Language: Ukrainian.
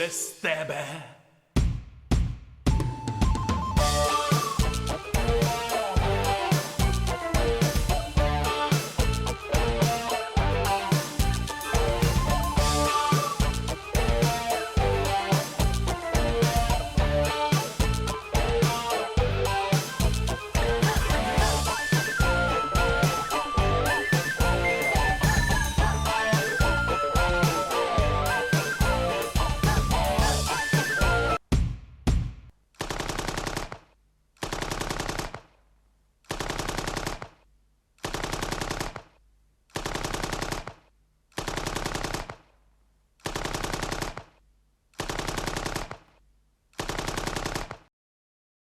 буде з тебе.